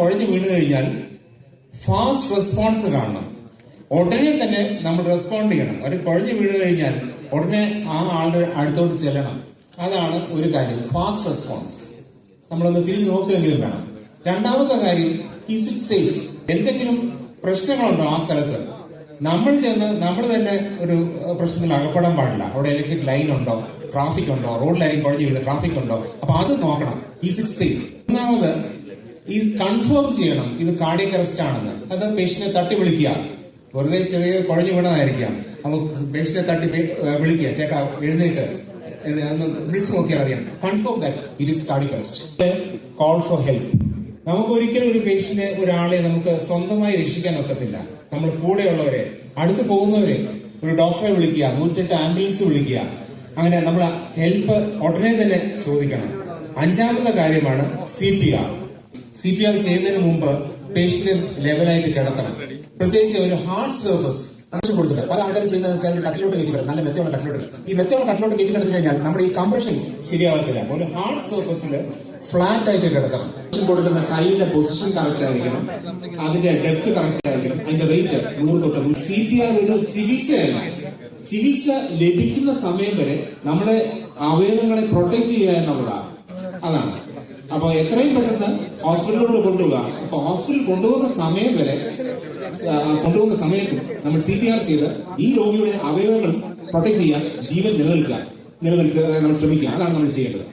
കുഴഞ്ഞു വീണ് കഴിഞ്ഞാൽ ഫാസ്റ്റ് റെസ്പോൺസ് കാണണം. ഉടനെ തന്നെ നമ്മൾ റെസ്പോണ്ട് ചെയ്യണം. ഒരു കുഴഞ്ഞു വീണ് കഴിഞ്ഞാൽ ഉടനെ ആ ആളുടെ അടുത്തോട്ട് ചെല്ലണം. അതാണ് ഒരു കാര്യം ഫാസ്റ്റ് റെസ്പോൺസ് നമ്മളൊന്ന് തിരിഞ്ഞു നോക്കുകയെങ്കിലും വേണം. രണ്ടാമത്തെ കാര്യം ഈസ് ഇറ്റ് സേഫ് എന്തെങ്കിലും പ്രശ്നങ്ങളുണ്ടോ ആ സ്ഥലത്ത്? നമ്മൾ ചെന്ന് നമ്മൾ തന്നെ ഒരു പ്രശ്നത്തിൽ അകപ്പെടാൻ പാടില്ല. അവിടെ ഇലക്ട്രിക് ലൈൻ ഉണ്ടോ? ട്രാഫിക് ഉണ്ടോ? റോഡിലായിരിക്കും കുഴഞ്ഞു വീഴുന്നത് ട്രാഫിക് ഉണ്ടോ? അപ്പൊ അത് നോക്കണം. ഈസ് ഇറ്റ് സേഫ് ഒന്നാമത് ഈ കൺഫേം ചെയ്യണം. ഇത് കാർഡിയക് അറസ്റ്റ് ആണെന്ന്. അത് പേഷ്യന്റിനെ തട്ടി വിളിക്കുക. വെറുതെ ചെറിയ കുഴഞ്ഞു വീണതായിരിക്കാം. അപ്പൊ പേഷ്യനെ തട്ടി വിളിക്കുക. ചേട്ടാ എഴുന്നേക്ക്. വിളിച്ചു നോക്കിയാൽ അറിയാം confirm that it is cardiac arrest call for help നമുക്ക് ഒരിക്കലും ഒരു പേഷ്യന്റ് ഒരാളെ നമുക്ക് സ്വന്തമായി രക്ഷിക്കാൻ ഒക്കത്തില്ല. നമ്മൾ കൂടെയുള്ളവരെ അടുത്ത് പോകുന്നവരെ ഒരു ഡോക്ടറെ വിളിക്കുക നൂറ്റെട്ട് ആംബുലൻസ് വിളിക്കുക. അങ്ങനെ നമ്മൾ ഹെൽപ്പ് ഉടനെ തന്നെ ചോദിക്കണം. അഞ്ചാമത്തെ കാര്യമാണ് C P R C P R ചെയ്യുന്നതിന് മുമ്പ് പേഷ്യന്റ് ലെവലായിട്ട് കിടത്തണം. പ്രത്യേകിച്ച് ഒരു ഹാർഡ് സർഫസ് കണക്ഷൻ കൊടുത്തിട്ട് പല ആൾക്കാർ ചെയ്യുന്ന കട്ടിലോട്ട് കയറ്റി കിടക്കും നല്ല മെത്തയുള്ള കട്ടിലോട്ട് ഈ മെത്തയുള്ള കട്ടിലോട്ട് കയറ്റി കിടത്തി കഴിഞ്ഞാൽ നമ്മുടെ ഈ കംപ്രഷൻ ശരിയാവത്തില്ല. ഒരു ഹാർഡ് സർഫസിൽ ഫ്ലാറ്റ് ആയിട്ട് കിടക്കണം കൊടുക്കുന്ന കൈയിലെ പൊസിഷൻ കറക്റ്റ് ആയിരിക്കണം. അതിന്റെ ഡെപ്ത് കറക്റ്റ് ആയിരിക്കണം. അതിന്റെ റേറ്റ് നൂറ് തൊട്ട് സി പി ആർ ഒരു ചികിത്സയല്ല. ചികിത്സ ലഭിക്കുന്ന സമയം വരെ നമ്മുടെ അവയവങ്ങളെ പ്രൊട്ടക്ട് ചെയ്യുക എന്നുള്ളതാണ്. അതാണ്. അപ്പൊ എത്രയും പെട്ടെന്ന് ഹോസ്പിറ്റലിലോട്ട് കൊണ്ടുപോവുക. അപ്പൊ ഹോസ്പിറ്റലിൽ കൊണ്ടുപോകുന്ന സമയം വരെ കൊണ്ടുപോകുന്ന സമയത്ത് നമ്മൾ സി പി ആർ ചെയ്ത് ഈ രോഗിയുടെ അവയവങ്ങൾ പ്രൊട്ടക്ട് ചെയ്യാൻ ജീവൻ നിലനിൽക്കുക. നിലനിൽക്കുക നമ്മൾ ശ്രമിക്കുക. അതാണ് നമ്മൾ ചെയ്യേണ്ടത്.